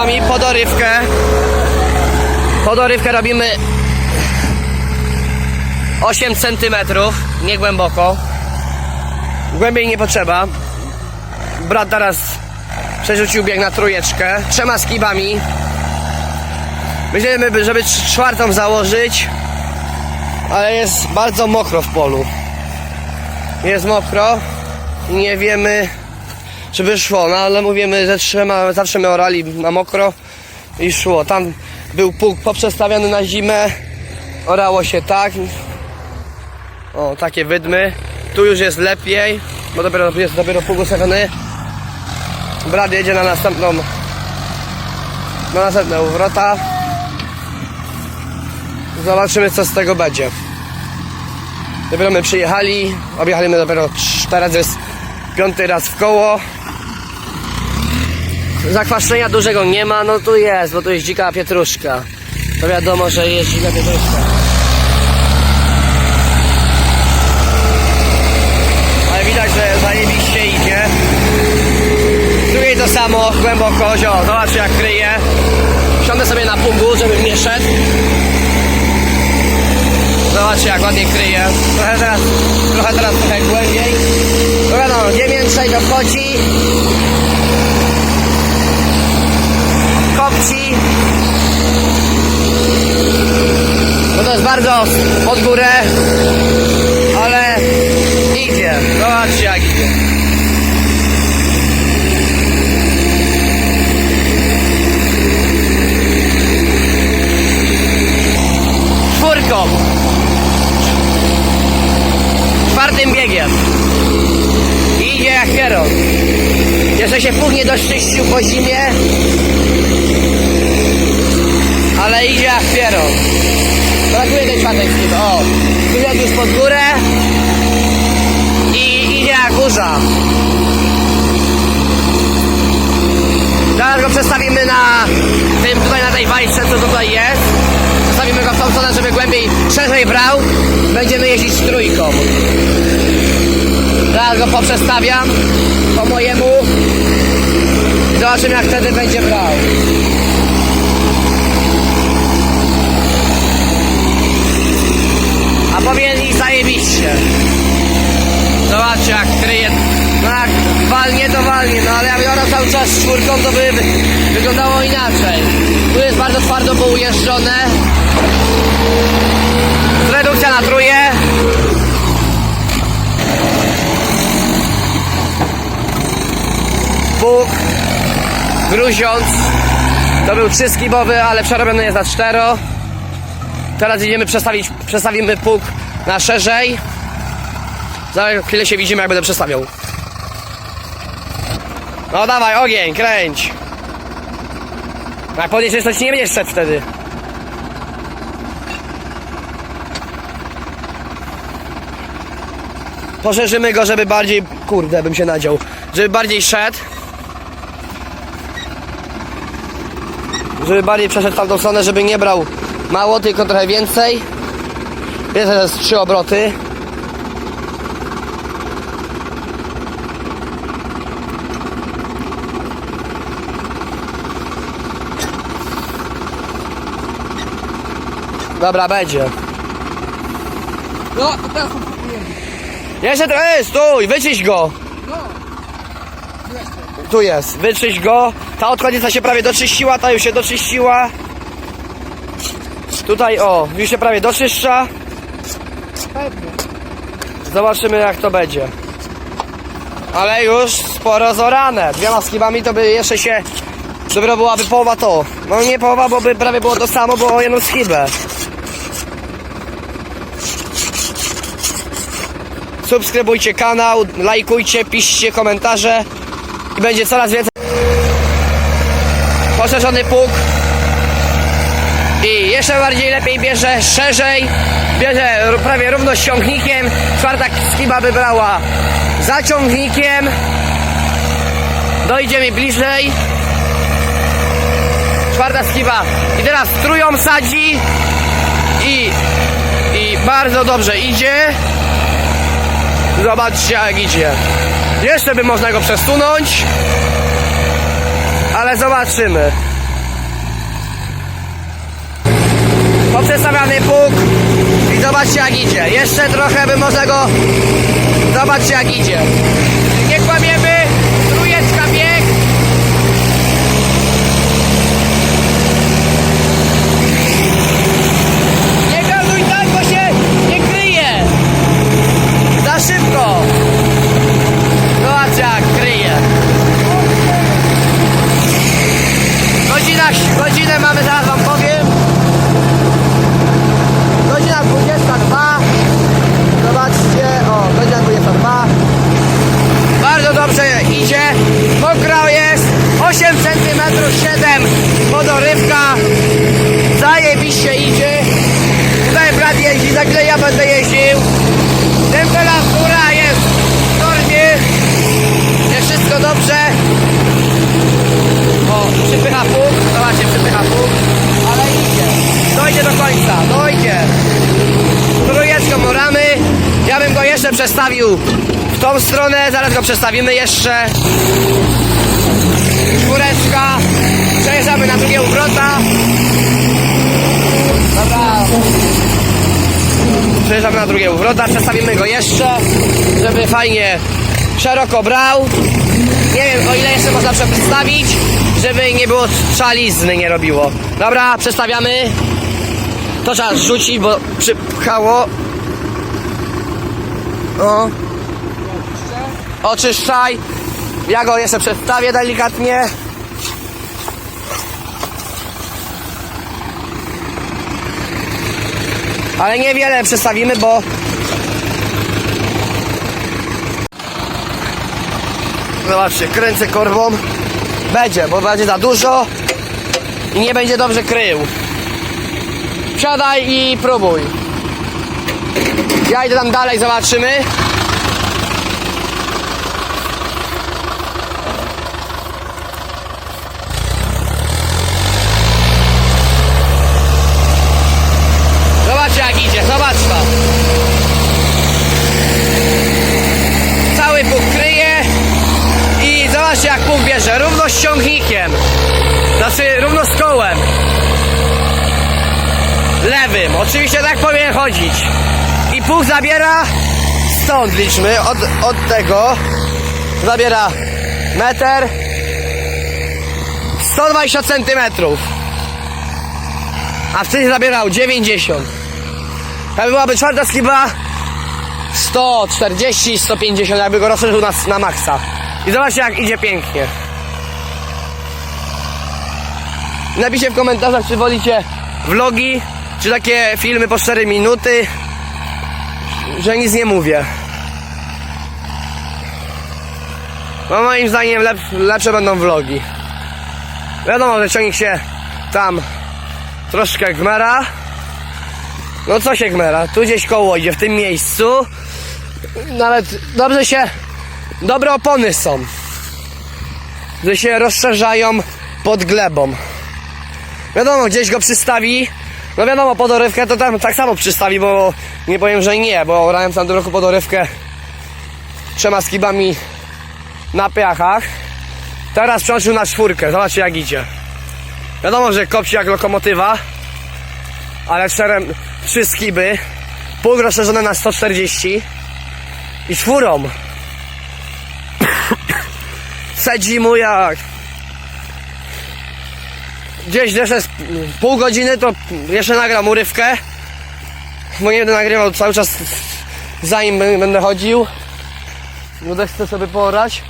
podorywkę. Podorywkę robimy 8 cm, nie głęboko. Głębiej nie potrzeba. Brat teraz przerzucił bieg na trójeczkę, trzema skibami. Myślimy, żeby czwartą założyć, ale jest bardzo mokro w polu. Jest mokro nie wiemy, czy by szło, no ale mówimy, że trzema, zawsze my orali na mokro i szło. Tam był pług poprzestawiony na zimę, orało się tak. O, takie wydmy. Tu już jest lepiej, bo dopiero jest dopiero pług ustawiony. Brat jedzie na następną na następne wrota. Zobaczymy co z tego będzie. Dopiero my przyjechali, objechaliśmy dopiero cztery razy, jest piąty raz w koło. Zakwaszczenia dużego nie ma, no tu jest, bo tu jest dzika pietruszka. To wiadomo, że jest dzika pietruszka. Ale widać, że zajebiście idzie. Drugiej to samo, głęboko, zio, zobacz jak kryje. Siądę sobie na pungu, żeby nie szedł. Zobaczcie jak ładnie kryje. Trochę teraz, trochę teraz trochę głębiej. No wiadomo, gdzie więcej dochodzi. Kopci. No to jest bardzo pod górę, ale idzie. Zobaczcie jak idzie. Czwórką. Czwartym biegiem. Idzie jak hero. Jeszcze się później doszczyścił po zimie. Ale idzie jak hero. Brakuje tej czwartej chwili. O, wyjadł już pod górę. I idzie jak burza. Zaraz go przestawimy na tym tutaj na tej bajce, co tutaj jest. Przestawimy go w tą stronę, żeby głębiej, szerzej brał. Będziemy jeździć trójką. Zaraz go poprzestawiam po mojemu. Zobaczymy jak wtedy będzie brał. A powinien iść zajebiście. Zobaczcie jak kryje. No jak walnie to walnie, no ale jak orał cały czas czwórką to by wy- wyglądało inaczej. Tu jest bardzo twardo poujeżdżone. Redukcja na truje. Bóg gruziąc. To był trzyskibowy, ale przerobiony jest na cztero. Teraz idziemy przestawić, przestawimy pług na szerzej. Za chwilę się widzimy, jak będę przestawiał. No dawaj, ogień, kręć. Jak podniesiesz, to ci nie będziesz szedł wtedy. Poszerzymy go, żeby bardziej... Kurde, bym się nadział. Żeby bardziej szedł. Żeby bardziej przeszedł w tamtą stronę, żeby nie brał mało, tylko trochę więcej. Jest teraz trzy obroty. Dobra, będzie. No, to teraz. Jeszcze trochę, ej, stój, wyczyść go. No. Tu jest, wyczyść go. Ta odkładnica się prawie doczyściła, ta już się doczyściła. Tutaj, o, już się prawie doczyszcza. Zobaczymy jak to będzie. Ale już sporo zorane. Dwiema skibami to by jeszcze się... Dopiero byłaby połowa to. No nie połowa, bo by prawie było to samo, bo jedną skibę. Subskrybujcie kanał, lajkujcie, piszcie komentarze i będzie coraz więcej. Poszerzony pług jeszcze bardziej lepiej bierze szerzej, bierze prawie równo z ciągnikiem. Czwarta skiba by brała za ciągnikiem. Dojdzie mi bliżej. Czwarta skiba. I teraz tróją sadzi i, i bardzo dobrze idzie. Zobaczcie jak idzie. Jeszcze by można go przesunąć, ale zobaczymy. Poprzestawiany pług i zobaczcie jak idzie. Jeszcze trochę by można go... Zobaczcie jak idzie. Nie kłamiemy, trójeczka bieg. Nie gazuj tak, bo się nie kryje. Za szybko. Zobaczcie jak kryje. Godzina, godzinę mamy, zaraz wam powiem. Godzina 22. Zobaczcie, o, godzina 22. Bardzo dobrze idzie. Mokro jest. 8 cm 7 wodorywka. Zajebiście idzie. Tutaj brat jeździ, za chwilę ja będę jeździł. Temperatura jest w normie. Jest wszystko dobrze. O, przypycha pół. Zobaczcie, przypycha pół. Ale idzie. Dojdzie do końca, dojdzie. Trójeczką moramy. Ja bym go jeszcze przestawił w tą stronę. Zaraz go przestawimy jeszcze. Czwóreczka. Przejeżdżamy na drugie uwrota. Dobra. Przejeżdżamy na drugie uwrota. Przestawimy go jeszcze, żeby fajnie szeroko brał. Nie wiem o ile jeszcze można przestawić, żeby nie było czalizny, nie robiło. Dobra, przestawiamy. To trzeba rzucić, bo przypchało. O. Oczyszczaj. Ja go jeszcze przedstawię delikatnie. Ale niewiele przestawimy, bo Zobaczcie, kręcę korbą. Będzie, bo będzie za dużo i nie będzie dobrze krył. Siadaj i próbuj. Ja idę tam dalej, zobaczymy. Zobaczcie jak idzie, zobacz to. Cały puk kryje i zobaczcie jak puk bierze, równo z ciągnikiem. Znaczy równo z kołem. Lewym, oczywiście tak powinien chodzić. Puk zabiera stąd liczmy, od, od tego zabiera meter 120 centymetrów. A wtedy zabierał 90. Jakby byłaby czwarta skiba 140, 150, jakby go rozszerzył na, na maksa. I zobaczcie jak idzie pięknie. Napiszcie w komentarzach, czy wolicie vlogi, czy takie filmy po 4 minuty, że nic nie mówię. No moim zdaniem lep, lepsze będą vlogi. Wiadomo, że ciągnik się tam troszkę gmera. No co się gmera? Tu gdzieś koło idzie, w tym miejscu. Nawet dobrze się... Dobre opony są. Że się rozszerzają pod glebą. Wiadomo, gdzieś go przystawi. No wiadomo, podorywkę to tam tak samo przystawi, bo nie powiem, że nie, bo orałem w tamtym roku podorywkę trzema skibami na piachach. Teraz przełączył na czwórkę, zobaczcie jak idzie. Wiadomo, że kopci jak lokomotywa, ale czterem, trzy skiby, pół rozszerzone na 140 i czwórą. Sedzi mu jak. Gdzieś jeszcze pół godziny to jeszcze nagram urywkę, bo nie będę nagrywał cały czas zanim będę chodził. Bo chcę sobie porać.